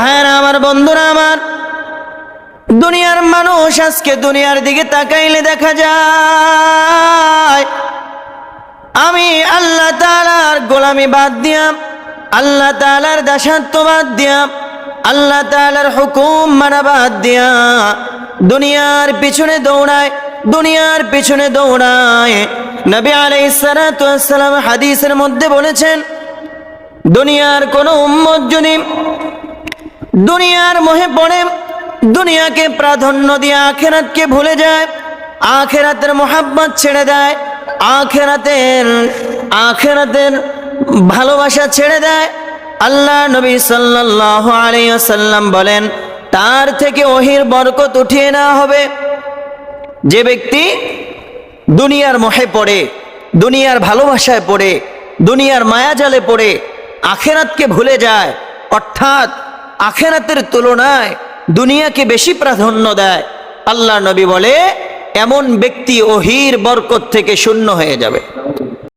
ভাইরা আমার বন্ধুরা, আমার দুনিয়ার মানুষ আজকে দুনিয়ার দিকে তাকাইলে দেখা যায়। আমি আল্লাহ তালার গোলামি বাদ দিয়াম, আল্লাহ তালার দাসাত্ব বাদ দিয়াম, আল্লাহ তালার হুকুম মানা বাদ দিয়া দুনিয়ার পিছনে দৌড়ায়, দুনিয়ার পিছনে দৌড়ায়। নবী আলাইসালাম হাদিসের মধ্যে বলেছেন, দুনিয়ার কোনো উম্মত যদি দুনিয়ার মোহে পড়ে, দুনিয়াকে প্রাধান্য দিয়ে আখেরাতকে ভুলে যায়, আখেরাতের মোহাব্বত ছেড়ে দেয়, আখেরাতের আখেরাতের ভালোবাসা ছেড়ে দেয়। আল্লাহ নবী সাল্লাহ আলাইসাল্লাম বলেন, তার থেকে ওহির বরকত উঠিয়ে নেওয়া হবে। যে ব্যক্তি দুনিয়ার মোহে পড়ে, দুনিয়ার ভালোবাসায় পড়ে, দুনিয়ার মায়াজালে পড়ে, আখেরাতকে ভুলে যায়, অর্থাৎ আখেরাতের তুলনায় দুনিয়াকে বেশি প্রাধান্য দেয়। আল্লাহ নবী বলে, এমন ব্যক্তি ওহির বরকত থেকে শূন্য হয়ে যাবে।